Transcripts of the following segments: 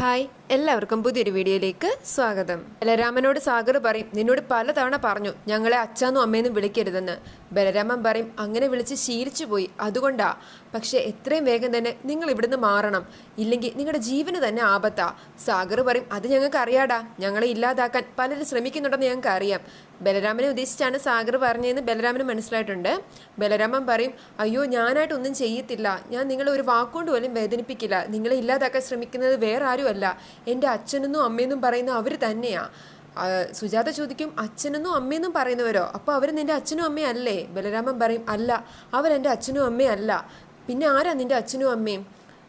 Hi എല്ലാവർക്കും പുതിയൊരു വീഡിയോയിലേക്ക് സ്വാഗതം. ബലരാമനോട് സാഗർ പറയും നിന്നോട് പലതവണ പറഞ്ഞു ഞങ്ങളെ അച്ഛനും അമ്മയെന്നും വിളിക്കരുതെന്ന്. ബലരാമൻ പറയും അങ്ങനെ വിളിച്ച് ശീലിച്ചു പോയി അതുകൊണ്ടാ. പക്ഷേ എത്രയും വേഗം തന്നെ നിങ്ങൾ ഇവിടുന്ന് മാറണം. ഇല്ലെങ്കിൽ നിങ്ങളുടെ ജീവന് തന്നെ ആപത്താ. സാഗർ പറയും അത് ഞങ്ങൾക്ക് അറിയാടാ. ഞങ്ങളെ ഇല്ലാതാക്കാൻ പലരും ശ്രമിക്കുന്നുണ്ടെന്ന് ഞങ്ങൾക്ക് അറിയാം. ബലരാമനെ ഉദ്ദേശിച്ചാണ് സാഗർ പറഞ്ഞതെന്ന് ബലരാമന് മനസ്സിലായിട്ടുണ്ട്. ബലരാമൻ പറയും അയ്യോ ഞാനായിട്ടൊന്നും ചെയ്യത്തില്ല. ഞാൻ നിങ്ങളെ ഒരു വാക്കുകൊണ്ട് പോലും വേദനിപ്പിക്കില്ല. നിങ്ങളെ ഇല്ലാതാക്കാൻ ശ്രമിക്കുന്നത് വേറെ ആരുമല്ല എന്റെ അച്ഛനെന്നും അമ്മയെന്നും പറയുന്ന അവർ തന്നെയാണ് സുജാത ചോദിക്കും അച്ഛനെന്നും അമ്മയെന്നും പറയുന്നവരോ? അപ്പോൾ അവർ നിന്റെ അച്ഛനും അമ്മയല്ലേ ബലരാമൻ പറയും അല്ല. അവരെന്റെ അച്ഛനും അമ്മയും അല്ല. പിന്നെ ആരാ നിന്റെ അച്ഛനും അമ്മയും?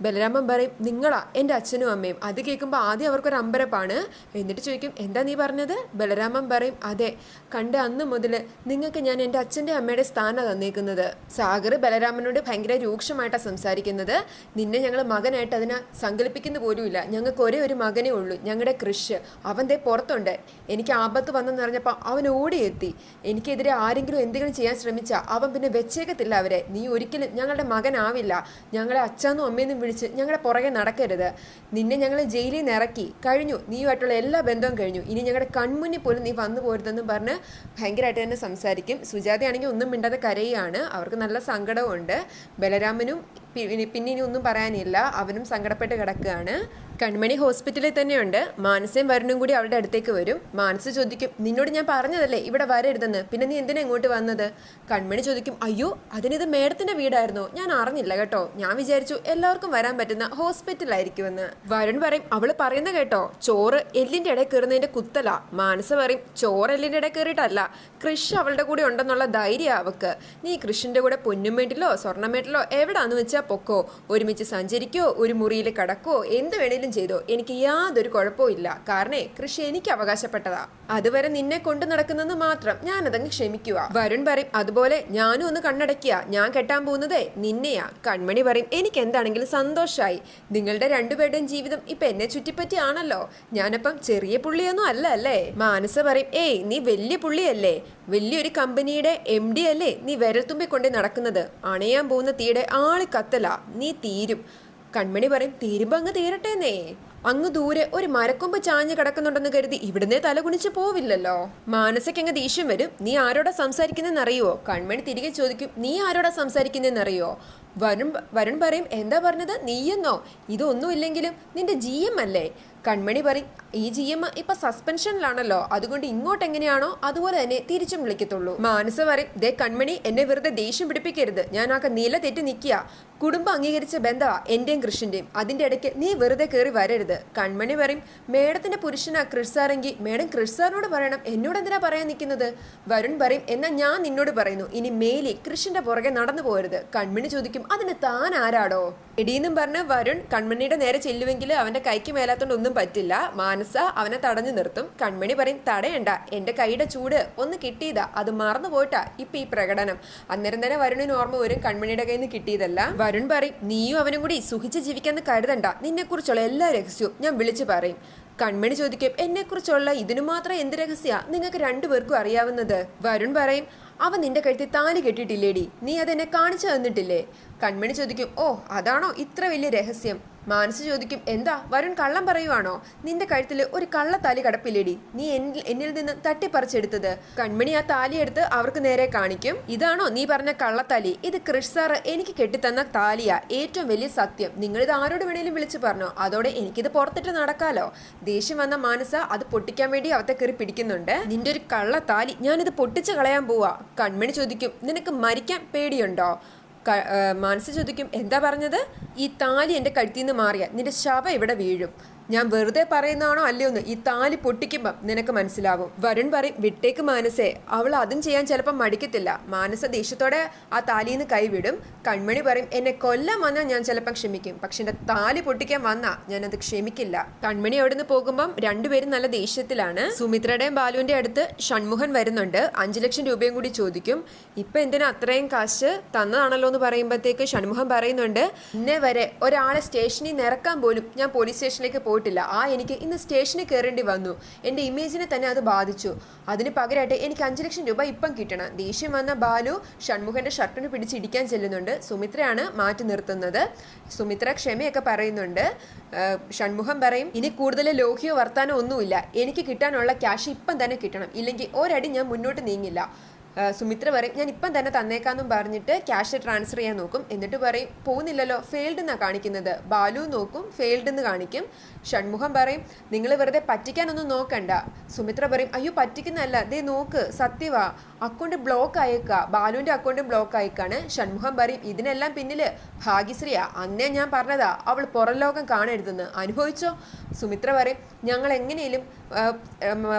ബലരാമൻ പറയും നിങ്ങളാ എന്റെ അച്ഛനും അമ്മയും. അത് കേൾക്കുമ്പോൾ ആദ്യം അവർക്കൊരു അമ്പരപ്പാണ്. എന്നിട്ട് ചോദിക്കും എന്താ നീ പറഞ്ഞത്? ബലരാമൻ പറയും അതെ കണ്ട അന്ന് മുതൽ നിങ്ങൾക്ക് ഞാൻ എന്റെ അച്ഛന്റെ അമ്മയുടെ സ്ഥാനം തന്നേക്കുന്നത്. സാഗർ ബലരാമനോട് ഭയങ്കര രൂക്ഷമായിട്ടാണ് സംസാരിക്കുന്നത്. നിന്നെ ഞങ്ങൾ മകനായിട്ട് അതിനെ സങ്കല്പിക്കുന്ന പോലുമില്ല. ഞങ്ങൾക്ക് ഒരേ ഒരു മകനേ ഉള്ളൂ ഞങ്ങളുടെ കൃഷ്. അവൻ ദേ പുറത്തുണ്ട്. എനിക്ക് ആപത്ത് വന്നെന്ന് പറഞ്ഞപ്പോൾ അവൻ ഓടിയെത്തി. എനിക്കെതിരെ ആരെങ്കിലും എന്തെങ്കിലും ചെയ്യാൻ ശ്രമിച്ചാൽ അവൻ പിന്നെ വെച്ചേക്കത്തില്ല അവരെ. നീ ഒരിക്കലും ഞങ്ങളുടെ മകനാവില്ല. ഞങ്ങളെ അച്ഛനും അമ്മയെന്നും വിളിച്ച് ഞങ്ങളുടെ പുറകെ നടക്കരുത്. നിന്നെ ഞങ്ങൾ ജയിലിൽ നിന്ന് ഇറക്കി കഴിഞ്ഞു. നീയുമായിട്ടുള്ള എല്ലാ ബന്ധവും കഴിഞ്ഞു. ഇനി ഞങ്ങളുടെ കൺമുന്നിൽ പോലും നീ വന്നു പോരുതെന്ന് പറഞ്ഞ് ഭയങ്കരമായിട്ട് തന്നെ സംസാരിക്കും. സുജാതയാണെങ്കിൽ ഒന്നും മിണ്ടാതെ കരയുകയാണ് അവർക്ക് നല്ല സങ്കടമുണ്ട് ബലരാമനും പിന്നെ ഇനി ഒന്നും പറയാനില്ല. അവനും സങ്കടപ്പെട്ട് കിടക്കുകയാണ് കൺമണി ഹോസ്പിറ്റലിൽ തന്നെയുണ്ട്. മാനസയും വരുണും കൂടി അവളുടെ അടുത്തേക്ക് വരും. മാനസ ചോദിക്കും നിന്നോട് ഞാൻ പറഞ്ഞതല്ലേ ഇവിടെ വരരുതെന്ന്? പിന്നെ നീ എന്തിനാ ഇങ്ങോട്ട് വന്നത്? കൺമണി ചോദിക്കും അയ്യോ അതിനിത് മേഡത്തിന്റെ വീടായിരുന്നു? ഞാൻ അറിഞ്ഞില്ല കേട്ടോ. ഞാൻ വിചാരിച്ചു എല്ലാവർക്കും വരാൻ പറ്റുന്ന ഹോസ്പിറ്റലായിരിക്കുമെന്ന്. വരുൺ പറയും അവൾ പറയുന്ന കേട്ടോ ചോറ് എല്ലിന്റെ ഇടയിൽ കയറുന്നതിന്റെ കുത്തല. മാനസ പറയും ചോറ് എല്ലിന്റെ ഇടയിൽ കയറിയിട്ടല്ല കൃഷ് അവളുടെ കൂടെ ഉണ്ടെന്നുള്ള ധൈര്യം അവക്ക്. നീ കൃഷിന്റെ കൂടെ പൊന്നുമേട്ടിലോ സ്വർണമേട്ടിലോ എവിടാന്ന് വെച്ചാ പൊക്കോ. ഒരുമിച്ച് സഞ്ചരിക്കോ ഒരു മുറിയിൽ കടക്കോ എന്ത് വേണേലും ചെയ്തോ. എനിക്ക് യാതൊരു കുഴപ്പവും ഇല്ല. കാരണേ കൃഷി എനിക്ക് അവകാശപ്പെട്ടതാ. അതുവരെ നിന്നെ കൊണ്ടു നടക്കുന്നെന്ന് മാത്രം ഞാൻ അതങ്ങ് ക്ഷമിക്കുക. വരുൺ പറയും അതുപോലെ ഞാനും ഒന്ന് കണ്ണടക്കിയ ഞാൻ കെട്ടാൻ പോകുന്നതേ നിന്നെയാ. കൺമണി പറയും എനിക്ക് എന്താണെങ്കിലും സന്തോഷമായി നിങ്ങളുടെ രണ്ടുപേരുടെയും ജീവിതം ഇപ്പൊ എന്നെ ചുറ്റിപ്പറ്റിയാണല്ലോ. ഞാനപ്പം ചെറിയ പുള്ളിയൊന്നും അല്ല അല്ലേ? മാനസ പറയും ഏയ് നീ വലിയ പുള്ളിയല്ലേ. വലിയൊരു കമ്പനിയുടെ എം ഡി അല്ലേ നീ വിരൽത്തുമ്പി കൊണ്ടേ നടക്കുന്നത്. അണയാൻ പോകുന്ന തീയുടെ ആൾ കത്തല. നീ തീരും. കൺമണി പറയും തീരുമ്പോ അങ്ങ് തീരട്ടേന്നേ. അങ്ങ് ദൂരെ ഒരു മരക്കൊമ്പ് ചാഞ്ഞ് കിടക്കുന്നുണ്ടെന്ന് കരുതി ഇവിടുന്നേ തലകുനിച്ച് പോവില്ലല്ലോ. മാനസക്കങ്ങ് ദേഷ്യം വരും. നീ ആരോടാ സംസാരിക്കുന്നെന്നറിയോ കൺമണി തിരികെ ചോദിക്കും നീ ആരോടാ സംസാരിക്കുന്നതെന്ന് അറിയോ വരുൺ വരുൺ പറയും എന്താ പറഞ്ഞത്? നീയെന്നോ? ഇതൊന്നുമില്ലെങ്കിലും നിന്റെ ജി എം അല്ലേ? കൺമണി പറയും ഈ ജി എം ഇപ്പൊ സസ്പെൻഷനിലാണല്ലോ അതുകൊണ്ട് ഇങ്ങോട്ട് എങ്ങനെയാണോ അതുപോലെ തന്നെ തിരിച്ചും വിളിക്കത്തുള്ളൂ. മാനസ പറയും ദേ കൺമണി എന്നെ വെറുതെ ദേഷ്യം പിടിപ്പിക്കരുത്. ഞാൻ ആകെ നില തെറ്റി നിൽക്കുക. കുടുംബം അംഗീകരിച്ച ബന്ധമാ എന്റെയും കൃഷിന്റെയും. അതിന്റെ ഇടയ്ക്ക് നീ വെറുതെ കയറി വരരുത്. കൺമണി പറയും മേഡത്തിന്റെ പുരുഷനാ ക്രിഷ് സാറെങ്കിൽ മേഡം ക്രിഷ് സാറിനോട് പറയണം. എന്നോട് എന്തിനാ പറയാൻ നിൽക്കുന്നത്? വരുൺ പറയും എന്നാ ഞാൻ നിന്നോട് പറയുന്നു. ഇനി മേലി കൃഷിന്റെ പുറകെ നടന്നു പോരുത് കൺമണി ചോദിക്കും അതിന് താൻ ആരാടോ? എടീന്നും പറഞ്ഞ് വരുൺ കൺമണിയുടെ നേരെ ചെല്ലുവെങ്കിൽ അവന്റെ കൈക്ക് മേലാത്തോണ്ട് ഒന്നും പറ്റില്ല. മാനസ അവനെ തടഞ്ഞു നിർത്തും. കൺമണി പറയും തടയണ്ട. എന്റെ കൈയുടെ ചൂട് ഒന്ന് കിട്ടിയതാ. അത് മറന്നു പോയിട്ടാ. ഇപ്പൊ ഈ പ്രകടനം. അന്നേരം തന്നെ വരുണിന് ഓർമ്മ വരും കൺമണിയുടെ കയ്യിൽ നിന്ന് കിട്ടിയതല്ല. വരുൺ പറയും നീയും അവനും കൂടി സുഖിച്ച് ജീവിക്കാന്ന് കരുതണ്ട. നിന്നെക്കുറിച്ചുള്ള എല്ലാ രഹസ്യവും ഞാൻ വിളിച്ചു പറയും. കൺമണി ചോദിക്കും എന്നെക്കുറിച്ചുള്ള ഇതിനു മാത്രം എന്ത് രഹസ്യ? നിങ്ങൾക്ക് രണ്ടുപേർക്കും അറിയാവുന്നത്. വരുൺ പറയും അവ നിന്റെ കഴുത്തിൽ താലി കെട്ടിയിട്ടില്ലേടി. നീ അതെന്നെ കാണിച്ചു തന്നിട്ടില്ലേ? കൺമണി ചോദിക്കും ഓ അതാണോ ഇത്ര വലിയ രഹസ്യം? മാനസ് ചോദിക്കും എന്താ? വരുൺ കള്ളം പറയുവാണോ? നിന്റെ കഴുത്തിൽ ഒരു കള്ളത്താലി കടപ്പില്ലേടി? നീ എന്നിൽ നിന്ന് തട്ടിപ്പറിച്ചെടുത്തത്. കൺമണി ആ താലി എടുത്ത് അവർക്ക് നേരെ കാണിക്കും ഇതാണോ നീ പറഞ്ഞ കള്ളത്താലി? ഇത് ക്രിഷ് സാറ് എനിക്ക് കെട്ടിത്തന്ന താലിയാ. ഏറ്റവും വലിയ സത്യം. നിങ്ങൾ ഇത് ആരോട് വേണേലും വിളിച്ചു പറഞ്ഞോ. അതോടെ എനിക്കിത് പുറത്തിട്ട് നടക്കാലോ. ദേഷ്യം വന്ന മാനസ അത് പൊട്ടിക്കാൻ വേണ്ടി അവത്തെ കയറി പിടിക്കുന്നുണ്ട്. നിന്റെ ഒരു കള്ളത്താലി. ഞാനിത് പൊട്ടിച്ച് കളയാൻ പോവാ. കൺമണി ചോദിക്കും നിനക്ക് മരിക്കാൻ പേടിയുണ്ടോ? മാനസ ചോദിക്കും എന്താ പറഞ്ഞത്? ഈ താലി എന്റെ കഴുത്തിൽ നിന്ന് മാറിയാൽ നിന്റെ ശവ ഇവിടെ വീഴും? ഞാൻ വെറുതെ പറയുന്നതാണോ അല്ലയോന്ന് ഈ താലി പൊട്ടിക്കുമ്പം നിനക്ക് മനസ്സിലാവും. വരുൺ പറയും വിട്ടേക്ക് മാനസേ. അവൾ അതും ചെയ്യാൻ ചിലപ്പം മടിക്കത്തില്ല. മാനസ ദേഷ്യത്തോടെ ആ താലിയിൽ നിന്ന് കൈവിടും കൺമണി പറയും എന്നെ കൊല്ലം വന്നാൽ ഞാൻ ചിലപ്പം ക്ഷമിക്കും. പക്ഷെ എന്റെ താലി പൊട്ടിക്കാൻ വന്നാ ഞാനത് ക്ഷമിക്കില്ല. കൺമണി അവിടെ നിന്ന് പോകുമ്പം രണ്ടുപേരും നല്ല ദേഷ്യത്തിലാണ്. സുമിത്രയുടെയും ബാലുവിന്റെ അടുത്ത് ഷൺമുഖൻ വരുന്നുണ്ട്. അഞ്ചു ലക്ഷം രൂപയും കൂടി ചോദിക്കും. ഇപ്പം എന്തിനാ അത്രയും കാശ് തന്നതാണല്ലോ എന്ന് പറയുമ്പോഴത്തേക്ക് ഷൺമുഖൻ പറയുന്നുണ്ട് എന്നെ വരെ ഒരാളെ സ്റ്റേഷനിൽ നിറക്കാൻ പോലും ഞാൻ പോലീസ് സ്റ്റേഷനിലേക്ക് പോയിട്ടില്ല. ആ എനിക്ക് ഇന്ന് സ്റ്റേഷനിൽ കയറേണ്ടി വന്നു. എന്റെ ഇമേജിനെ തന്നെ അത് ബാധിച്ചു. അതിന് പകരമായിട്ട് എനിക്ക് അഞ്ച് ലക്ഷം രൂപ ഇപ്പം കിട്ടണം. ദേഷ്യം വന്ന ബാലു ഷൺമുഖന്റെ ഷർട്ടിന് പിടിച്ച് ഇടിക്കാൻ ചെല്ലുന്നുണ്ട്. സുമിത്രയാണ് മാറ്റി നിർത്തുന്നത്. സുമിത്ര ക്ഷമയൊക്കെ പറയുന്നുണ്ട്. ഷൺമുഖം പറയും ഇനി കൂടുതൽ ലോഹിയോ വർത്താനോ ഒന്നുമില്ല. എനിക്ക് കിട്ടാനുള്ള ക്യാഷ് ഇപ്പം തന്നെ കിട്ടണം. ഇല്ലെങ്കിൽ ഒരടി ഞാൻ മുന്നോട്ട് നീങ്ങില്ല. സുമിത്ര പറയും ഞാൻ ഇപ്പം തന്നെ തന്നേക്കാന്നും പറഞ്ഞിട്ട് ക്യാഷ് ട്രാൻസ്ഫർ ചെയ്യാൻ നോക്കും. എന്നിട്ട് പറയും പോകുന്നില്ലല്ലോ ഫെയിൽഡ് എന്നാണ് കാണിക്കുന്നത്. ബാലു നോക്കും ഫെയിൽഡ് എന്ന് കാണിക്കും. ഷൺമുഖം പറയും നിങ്ങൾ വെറുതെ പറ്റിക്കാനൊന്നും നോക്കണ്ട. സുമിത്ര പറയും അയ്യോ പറ്റിക്കുന്നല്ല ദേ നോക്ക് സത്യവാ. അക്കൗണ്ട് ബ്ലോക്ക് അയക്കുക ബാലുവിന്റെ അക്കൗണ്ട് ബ്ലോക്ക് അയക്കാണ് ഷൺമുഖം പറയും ഇതിനെല്ലാം പിന്നിൽ ഭാഗ്യശ്രീയാ. അന്നേ ഞാൻ പറഞ്ഞതാ. അവൾ പുറം ലോകം കാണരുതെന്ന്. അനുഭവിച്ചോ? സുമിത്ര പറയും ഞങ്ങൾ എങ്ങനെയും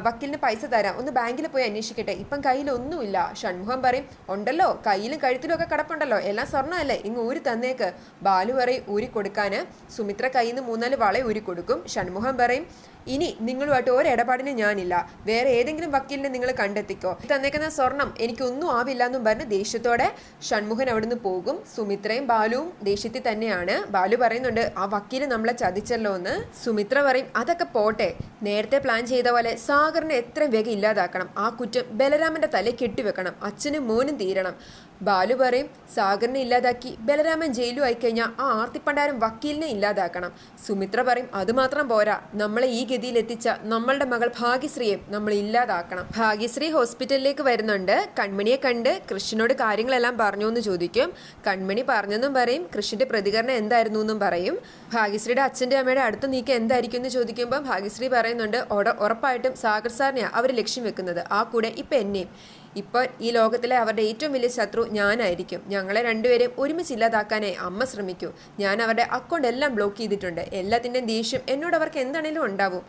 വക്കീലിന് പൈസ തരാം. ഒന്ന് ബാങ്കിൽ പോയി അന്വേഷിക്കട്ടെ. ഇപ്പം കയ്യിലൊന്നുമില്ല. ഷൺമുഖം പറയും ഉണ്ടല്ലോ കയ്യിലും കഴുത്തിലും ഒക്കെ കിടപ്പുണ്ടല്ലോ. എല്ലാം സ്വർണമല്ലേ? ഇങ്ങ് ഊരി തന്നേക്ക്. ബാലു പറയും ഊരി കൊടുക്കാൻ സുമിത്ര കയ്യിൽ നിന്ന് മൂന്നാൽ വള ഊരി കൊടുക്കും. ഷൺമുഖം പറയും ഇനി നിങ്ങളുമായിട്ട് ഒരിടപാടിന് ഞാനില്ല. വേറെ ഏതെങ്കിലും വക്കീലിനെ നിങ്ങൾ കണ്ടെത്തിക്കോ. തന്നേക്കുന്ന സ്വർണം എനിക്കൊന്നും ആവില്ല എന്നും പറഞ്ഞ് ദേഷ്യത്തോടെ ഷൺമുഖൻ അവിടുന്ന് പോകും. സുമിത്രയും ബാലുവും ദേഷ്യത്തിൽ തന്നെയാണ്. ബാലു പറയുന്നുണ്ട് ആ വക്കീൽ നമ്മളെ ചതിച്ചല്ലോ എന്ന്. സുമിത്ര പറയും അതൊക്കെ പോട്ടെ. നേരത്തെ പ്ലാൻ ചെയ്ത പോലെ സാഗറിനെ എത്രയും വേഗം ഇല്ലാതാക്കണം. ആ കുറ്റം ബലരാമന്റെ തലയിൽ കെട്ടിവെക്കണം. അച്ഛനും മോനും തീരണം. ബാലു പറയും സാഗറിനെ ഇല്ലാതാക്കി ബലരാമൻ ജയിലും ആയിക്കഴിഞ്ഞാൽ ആ ആർത്തിപ്പണ്ടാരം വക്കീലിനെ ഇല്ലാതാക്കണം. സുമിത്ര പറയും അതുമാത്രം പോരാ. നമ്മളെ ഈ ഗതിയിൽ എത്തിച്ച നമ്മളുടെ മകൾ ഭാഗ്യശ്രീയെ നമ്മൾ ഇല്ലാതാക്കണം. ഭാഗ്യശ്രീ ഹോസ്പിറ്റലിലേക്ക് വരുന്നുണ്ട്. കൺമണിയെ കണ്ട് കൃഷ്ണനോട് കാര്യങ്ങളെല്ലാം പറഞ്ഞു എന്ന് ചോദിക്കും. കൺമണി പറഞ്ഞെന്നും പറയും. കൃഷ്ണന്റെ പ്രതികരണം എന്തായിരുന്നു എന്നും പറയും. ഭാഗ്യശ്രീയുടെ അച്ഛന്റെ അമ്മയുടെ അടുത്ത് നീക്കം എന്തായിരിക്കും എന്ന് ചോദിക്കുമ്പോൾ ഭാഗ്യശ്രീ പറയുന്നുണ്ട് ഉറപ്പായിട്ടും സാഗർ സാറിനെയാണ് അവർ ലക്ഷ്യം വെക്കുന്നത്. ആ കൂടെ ഇപ്പം എന്നെയും ഇപ്പോൾ ഈ ലോകത്തിലെ അവരുടെ ഏറ്റവും വലിയ ശത്രു ഞാനായിരിക്കും. ഞങ്ങളെ രണ്ടുപേരെയും ഒരുമിച്ച് ഇല്ലാതാക്കാനായി അമ്മ ശ്രമിക്കൂ. ഞാൻ അവരുടെ അക്കൗണ്ട് എല്ലാം ബ്ലോക്ക് ചെയ്തിട്ടുണ്ട്. എല്ലാത്തിന്റെയും ദേഷ്യം എന്നോട് അവർക്ക് എന്താണേലും ഉണ്ടാവും.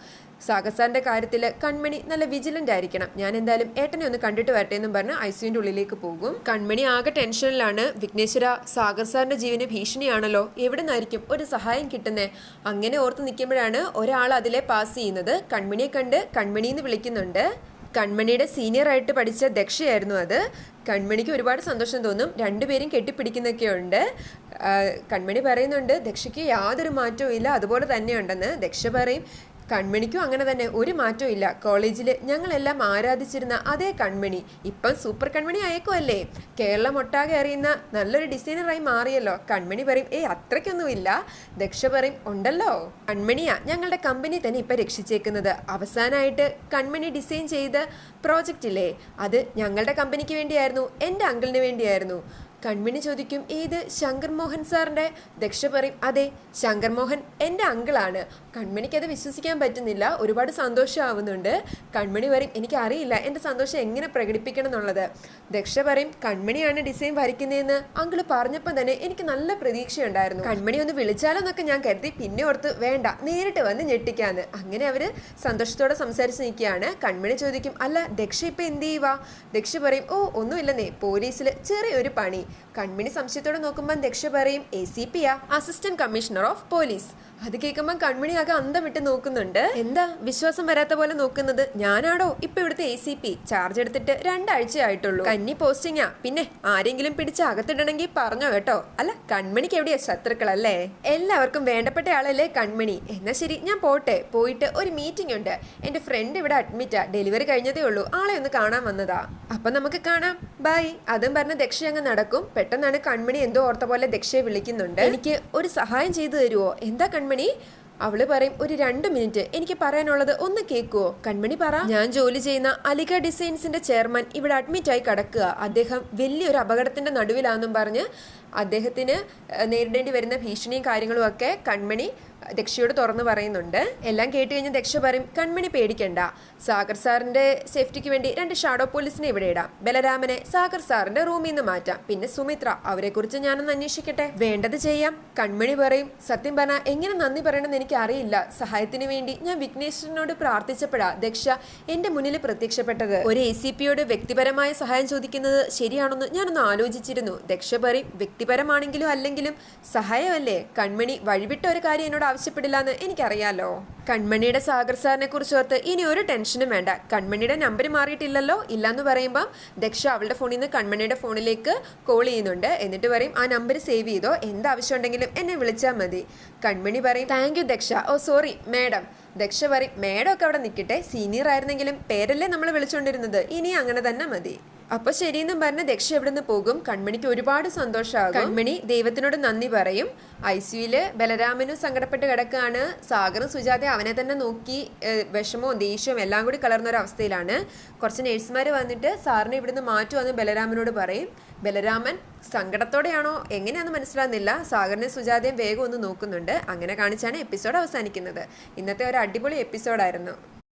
സാഗസാറിന്റെ കാര്യത്തിൽ കൺമണി നല്ല വിജിലന്റ് ആയിരിക്കണം. ഞാൻ എന്തായാലും ഏട്ടനെ ഒന്ന് കണ്ടിട്ട് വരട്ടെ എന്നും പറഞ്ഞ് ഐ സിയുടെ ഉള്ളിലേക്ക് പോകും. കൺമണി ആകെ ടെൻഷനിലാണ്. വിഘ്നേശ്വര സാഗർ സാറിന്റെ ജീവന് ഭീഷണിയാണല്ലോ? എവിടെ നിന്നായിരിക്കും ഒരു സഹായം കിട്ടുന്നേ? അങ്ങനെ ഓർത്ത് നിൽക്കുമ്പോഴാണ് ഒരാൾ അതിലെ പാസ് ചെയ്യുന്നത്. കൺമണിയെ കണ്ട് കൺമണി എന്ന് വിളിക്കുന്നുണ്ട്. കൺമണിയുടെ സീനിയറായിട്ട് പഠിച്ച ദക്ഷയായിരുന്നു അത്. കൺമണിക്ക് ഒരുപാട് സന്തോഷം തോന്നും. രണ്ടുപേരും കെട്ടിപ്പിടിക്കുന്നൊക്കെ ഉണ്ട് കൺമണി പറയുന്നുണ്ട് ദക്ഷയ്ക്ക് യാതൊരു മാറ്റവും ഇല്ല. അതുപോലെ തന്നെയുണ്ടെന്ന്. ദക്ഷ പറയും കൺമണിക്കും അങ്ങനെ തന്നെ ഒരു മാറ്റവും ഇല്ല. കോളേജിൽ ഞങ്ങളെല്ലാം ആരാധിച്ചിരുന്ന അതേ കൺമണി. ഇപ്പം സൂപ്പർ കൺമണി അയക്കുമല്ലേ കേരളം ഒട്ടാകെ അറിയുന്ന നല്ലൊരു ഡിസൈനറായി മാറിയല്ലോ. കൺമണി പറയും ഏയ് അത്രയ്ക്കൊന്നുമില്ല. ദക്ഷ പറയും ഉണ്ടല്ലോ. കൺമണിയാ ഞങ്ങളുടെ കമ്പനി തന്നെ ഇപ്പം രക്ഷിച്ചേക്കുന്നത്. അവസാനമായിട്ട് കൺമണി ഡിസൈൻ ചെയ്ത പ്രോജക്റ്റ് ഇല്ലേ അത് ഞങ്ങളുടെ കമ്പനിക്ക് വേണ്ടിയായിരുന്നു എന്റെ അങ്കിളിന് വേണ്ടിയായിരുന്നു. കൺമണി ചോദിക്കും ഏത് ശങ്കർ മോഹൻ സാറിന്റെ ദക്ഷ പറയും അതെ ശങ്കർ മോഹൻ എന്റെ അങ്കിളാണ്. കൺമണിക്ക് അത് വിശ്വസിക്കാൻ പറ്റുന്നില്ല. ഒരുപാട് സന്തോഷമാവുന്നുണ്ട് കൺമണി പറയും എനിക്കറിയില്ല. എന്റെ സന്തോഷം എങ്ങനെ പ്രകടിപ്പിക്കണം എന്നുള്ളത്? ദക്ഷ പറയും കൺമണിയാണ് ഡിസൈൻ വരയ്ക്കുന്നതെന്ന്. അങ്കിൾ പറഞ്ഞപ്പോൾ തന്നെ എനിക്ക് നല്ല പ്രതീക്ഷയുണ്ടായിരുന്നു. കൺമണി ഒന്ന് വിളിച്ചാലോന്നൊക്കെ ഞാൻ കരുതി. പിന്നെ ഓർത്ത് വേണ്ട നേരിട്ട് വന്ന് ഞെട്ടിക്കാന്ന്. അങ്ങനെ അവർ സന്തോഷത്തോടെ സംസാരിച്ച് നിൽക്കുകയാണ്. കൺമണി ചോദിക്കും അല്ല ദക്ഷ ഇപ്പം എന്ത് ചെയ്യുക ദക്ഷ പറയും ഓ ഒന്നുമില്ലെന്നേ. പോലീസിൽ ചെറിയൊരു പണി. കൺമണി സംശയത്തോടെ നോക്കുമ്പോൾ ദക്ഷ പറയും എ സി പി ആ അസിസ്റ്റന്റ് കമ്മീഷണർ ഓഫ് പോലീസ്. അത് കേൾക്കുമ്പോൾ കൺമണി ആകെ അന്തം വിട്ട് നോക്കുന്നുണ്ട്. എന്താ? വിശ്വാസം വരാത്ത പോലെ നോക്കുന്നത്? ഞാനാണോ? ഇപ്പൊ ഇവിടുത്തെ എ സി പി. ചാർജ് എടുത്തിട്ട് രണ്ടാഴ്ച ആയിട്ടുള്ളൂ കന്നി പോസ്റ്റിങ്ങാ. പിന്നെ ആരെങ്കിലും പിടിച്ച് അകത്തിടണമെങ്കിൽ പറഞ്ഞോ കേട്ടോ. അല്ല കൺമണിക്ക് എവിടെയാ ശത്രുക്കളല്ലേ? എല്ലാവർക്കും വേണ്ടപ്പെട്ട ആളല്ലേ കൺമണി എന്നാ ശരി ഞാൻ പോട്ടെ. പോയിട്ട് ഒരു മീറ്റിംഗ് ഉണ്ട്. എന്റെ ഫ്രണ്ട് ഇവിടെ അഡ്മിറ്റാ. ഡെലിവറി കഴിഞ്ഞതേ ഉള്ളൂ. ആളെ ഒന്ന് കാണാൻ വന്നതാ. അപ്പൊ നമുക്ക് കാണാം. ബൈ. അതും പറഞ്ഞ് ദക്ഷ അങ്ങ് നടക്കും. പെട്ടെന്നാണ് കൺമണി എന്തോ ഓർത്ത പോലെ ദക്ഷയെ വിളിക്കുന്നുണ്ട്. എനിക്ക് ഒരു സഹായം ചെയ്തു തരുമോ എന്താ കൺമണി? അവൾ പറയും ഒരു രണ്ട് മിനിറ്റ്. എനിക്ക് പറയാനുള്ളത് ഒന്ന് കേൾക്കുവോ? കൺമണി പറ. ഞാൻ ജോലി ചെയ്യുന്ന അലിഗ ഡിസൈൻസിന്റെ ചെയർമാൻ ഇവിടെ അഡ്മിറ്റ് ആയി കിടക്കുക. അദ്ദേഹം വലിയൊരു അപകടത്തിന്റെ നടുവിലാണെന്നും പറഞ്ഞ് അദ്ദേഹത്തിന് നേരിടേണ്ടി വരുന്ന ഭീഷണിയും കാര്യങ്ങളും ഒക്കെ കൺമണി ദക്ഷയോട് തുറന്നു പറയുന്നുണ്ട്. എല്ലാം കേട്ട് കഴിഞ്ഞ് ദക്ഷ പറയും കൺമണി പേടിക്കണ്ട. സാഗർ സാറിന്റെ സേഫ്റ്റിക്ക് വേണ്ടി രണ്ട് ഷാഡോ പോലീസിനെ ഇവിടെ ഇടാം. ബലരാമനെ സാഗർ സാറിന്റെ റൂമിൽ നിന്ന് മാറ്റാം. പിന്നെ സുമിത്ര അവരെ കുറിച്ച് ഞാനൊന്ന് അന്വേഷിക്കട്ടെ? വേണ്ടത് ചെയ്യാം. കൺമണി പറയും സത്യം പറഞ്ഞാൽ എങ്ങനെ നന്ദി പറയണമെന്ന് എനിക്ക് അറിയില്ല സഹായത്തിന് വേണ്ടി ഞാൻ വിഘ്നേശ്വരനോട് പ്രാർത്ഥിച്ചപ്പോഴാ ദക്ഷ എന്റെ മുന്നിൽ പ്രത്യക്ഷപ്പെട്ടത്. ഒരു എ സി പിയോട് വ്യക്തിപരമായ സഹായം ചോദിക്കുന്നത് ശരിയാണെന്ന് ഞാനൊന്ന് ആലോചിച്ചിരുന്നു. ദക്ഷ പറയും വ്യക്തി വ്യക്തിപരമാണെങ്കിലും അല്ലെങ്കിലും സഹായമല്ലേ? കൺമണി വഴിവിട്ട ഒരു കാര്യം എന്നോട് ആവശ്യപ്പെടില്ല എന്ന് എനിക്കറിയാലോ. കൺമണിയുടെ സാഗർ സാറിനെ കുറിച്ച് ഓർത്ത് ഇനി ഒരു ടെൻഷനും വേണ്ട. കൺമണിയുടെ നമ്പർ മാറിയിട്ടില്ലല്ലോ? ഇല്ലാന്ന് പറയുമ്പം ദക്ഷ അവളുടെ ഫോണിൽ നിന്ന് കൺമണിയുടെ ഫോണിലേക്ക് കോൾ ചെയ്യുന്നുണ്ട്. എന്നിട്ട് പറയും ആ നമ്പർ സേവ് ചെയ്തോ? എന്താവശ്യം ഉണ്ടെങ്കിലും എന്നെ വിളിച്ചാൽ മതി. കൺമണി പറയും thank you Daksha. Oh sorry madam Daksha പറയും മാഡം ഒക്കെ അവിടെ നിൽക്കട്ടെ. സീനിയർ ആയിരുന്നെങ്കിലും പേരല്ലേ നമ്മൾ വിളിച്ചുകൊണ്ടിരുന്നത് ഇനി അങ്ങനെ തന്നെ മതി. അപ്പൊ ശരിയെന്നും പറഞ്ഞ് ദക്ഷ നിന്ന് പോകും? കൺമണിക്ക് ഒരുപാട് സന്തോഷമാകും കൺമണി ദൈവത്തിനോട് നന്ദി പറയും. ഐ സിയുൽ ബലരാമനും സങ്കടപ്പെട്ട് കിടക്കുകയാണ് സാഗറും സുജാത അവനെ തന്നെ നോക്കി വിഷമവും ദേഷ്യവും എല്ലാം കൂടി കലർന്ന ഒരു അവസ്ഥയിലാണ്. കുറച്ച് നേഴ്സുമാർ വന്നിട്ട് സാറിനെ ഇവിടുന്ന് മാറ്റുമെന്ന് ബലരാമനോട് പറയും. ബലരാമൻ സങ്കടത്തോടെയാണോ? എങ്ങനെയാണെന്ന് മനസ്സിലാകുന്നില്ല. സാഗറിനെ സുജാതയും വേഗം ഒന്ന് നോക്കുന്നുണ്ട്. അങ്ങനെ കാണിച്ചാണ് എപ്പിസോഡ് അവസാനിക്കുന്നത്. ഇന്നത്തെ ഒരു അടിപൊളി എപ്പിസോഡായിരുന്നു.